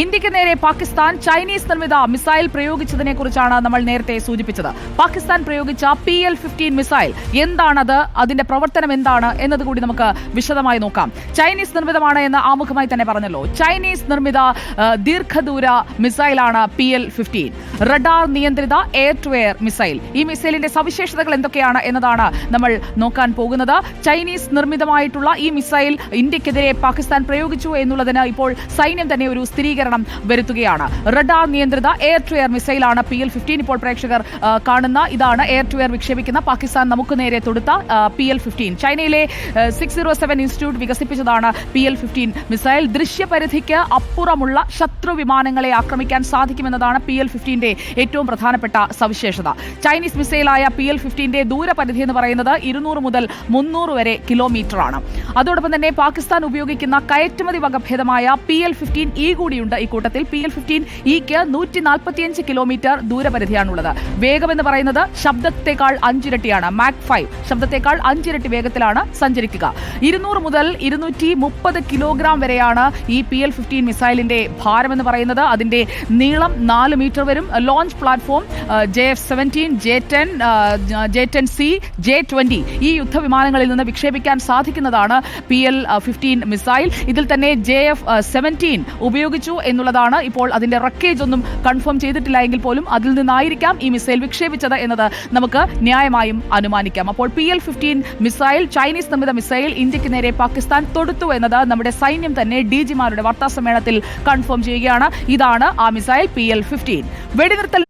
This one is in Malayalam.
ഇന്ത്യയ്ക്ക് നേരെ പാകിസ്ഥാൻ ചൈനീസ് നിർമ്മിത മിസൈൽ പ്രയോഗിച്ചതിനെ കുറിച്ചാണ് നമ്മൾ നേരത്തെ സൂചിപ്പിച്ചത്. പാകിസ്ഥാൻ പ്രയോഗിച്ച പി എൽ ഫിഫ്റ്റീൻ മിസൈൽ എന്താണത്? അതിന്റെ പ്രവർത്തനം എന്താണ്? എന്നത് കൂടി നമുക്ക് വിശദമായി നോക്കാം. ചൈനീസ് നിർമ്മിതമാണ് എന്ന് ആമുഖമായി തന്നെ പറഞ്ഞല്ലോ. ചൈനീസ് നിർമ്മിത ദീർഘദൂര മിസൈലാണ് പി എൽ ഫിഫ്റ്റീൻ. റഡാർ നിയന്ത്രിത എയർ ടു എയർ മിസൈൽ. ഈ മിസൈലിന്റെ സവിശേഷതകൾ എന്തൊക്കെയാണ് എന്നതാണ് നമ്മൾ നോക്കാൻ പോകുന്നത്. ചൈനീസ് നിർമ്മിതമായിട്ടുള്ള ഈ മിസൈൽ ഇന്ത്യക്കെതിരെ പാകിസ്ഥാൻ പ്രയോഗിച്ചു എന്നുള്ളതിന് ഇപ്പോൾ സൈന്യം തന്നെ ഒരു സ്ഥിരീകരണം വരുത്തുകയാണ്. റഡാർ നിയന്ത്രിത എയർ ടു എയർ മിസൈലാണ് പി എൽ ഫിഫ്റ്റീൻ ഇപ്പോൾ പ്രേക്ഷകർ കാണുന്ന. ഇതാണ് എയർ ടു എയർ വിക്ഷേപിക്കുന്ന പാകിസ്ഥാൻ നമുക്ക് നേരെ തൊടുത്ത പി എൽ ഫിഫ്റ്റീൻ ചൈനയിലെ സിക്സ് സീറോ സെവൻ ഇൻസ്റ്റിറ്റ്യൂട്ട് വികസിപ്പിച്ചതാണ് പി എൽ ഫിഫ്റ്റീൻ മിസൈൽ. ദൃശ്യപരിധിക്ക് അപ്പുറമുള്ള ശത്രു വിമാനങ്ങളെ ആക്രമിക്കാൻ സാധിക്കുമെന്നതാണ് പി എൽ ഫിഫ്റ്റീന്റെ ഏറ്റവും പ്രധാനപ്പെട്ട സവിശേഷത. ചൈനീസ് മിസൈലായ പി എൽ ഫിഫ്റ്റീന്റെ ദൂരപരിധി എന്ന് പറയുന്നത് ഇരുന്നൂറ് മുതൽ മുന്നൂറ് വരെ കിലോമീറ്ററാണ്. അതോടൊപ്പം തന്നെ പാകിസ്ഥാൻ ഉപയോഗിക്കുന്ന കയറ്റുമതി വകഭേദമായ പി എൽ ഫിഫ്റ്റീൻ ഇ കൂടിയുണ്ട്. ഇക്കൂട്ടത്തിൽ പി എൽ ഫിഫ്റ്റീൻ ഇക്ക് നൂറ്റി നാൽപ്പത്തിയഞ്ച് കിലോമീറ്റർ ദൂരപരിധിയാണുള്ളത്. വേഗം എന്ന് പറയുന്നത് ശബ്ദത്തെക്കാൾ അഞ്ചിരട്ടിയാണ്. മാക് ഫൈവ് ശബ്ദത്തെക്കാൾ അഞ്ചിരട്ടി വേഗത്തിലാണ് സഞ്ചരിക്കുക. ഇരുന്നൂറ് മുതൽ ഇരുന്നൂറ്റി മുപ്പത് കിലോഗ്രാം വരെയാണ് ഈ പി എൽ ഫിഫ്റ്റീൻ മിസൈലിന്റെ ഭാരം എന്ന് പറയുന്നത്. അതിന്റെ നീളം നാല് മീറ്റർ വരും. Launch platform J F seventeen J ten J ten C J twenty ഈ യുദ്ധവിമാനങ്ങളിൽ നിന്ന് വിക്ഷേപിക്കാൻ സാധിക്കുന്നതാണ് പി എൽ ഫിഫ്റ്റീൻ മിസൈൽ. ഇതിൽ തന്നെ ജെ എഫ് സെവന്റീൻ ഉപയോഗിച്ചു. എന്നുള്ളതാണ് ഇപ്പോൾ അതിന്റെ റക്കേജ് ഒന്നും കൺഫേം ചെയ്തിട്ടില്ല എങ്കിൽ പോലും അതിൽ നിന്നായിരിക്കാം ഈ മിസൈൽ വിക്ഷേപിച്ചത് എന്നത് നമുക്ക് ന്യായമായും അനുമാനിക്കാം. അപ്പോൾ P L fifteen missile Chinese നിർമ്മിത മിസൈൽ ഇന്ത്യയ്ക്ക് നേരെ പാകിസ്ഥാൻ തൊടുത്തു എന്നത് നമ്മുടെ സൈന്യം തന്നെ ഡി ജിമാരുടെ വാർത്താ സമ്മേളനത്തിൽ കൺഫേം ചെയ്യുകയാണ്. ഇതാണ് ആ മിസൈൽ പി എൽ ഫിഫ്റ്റീൻ വെടിനിർത്തൽ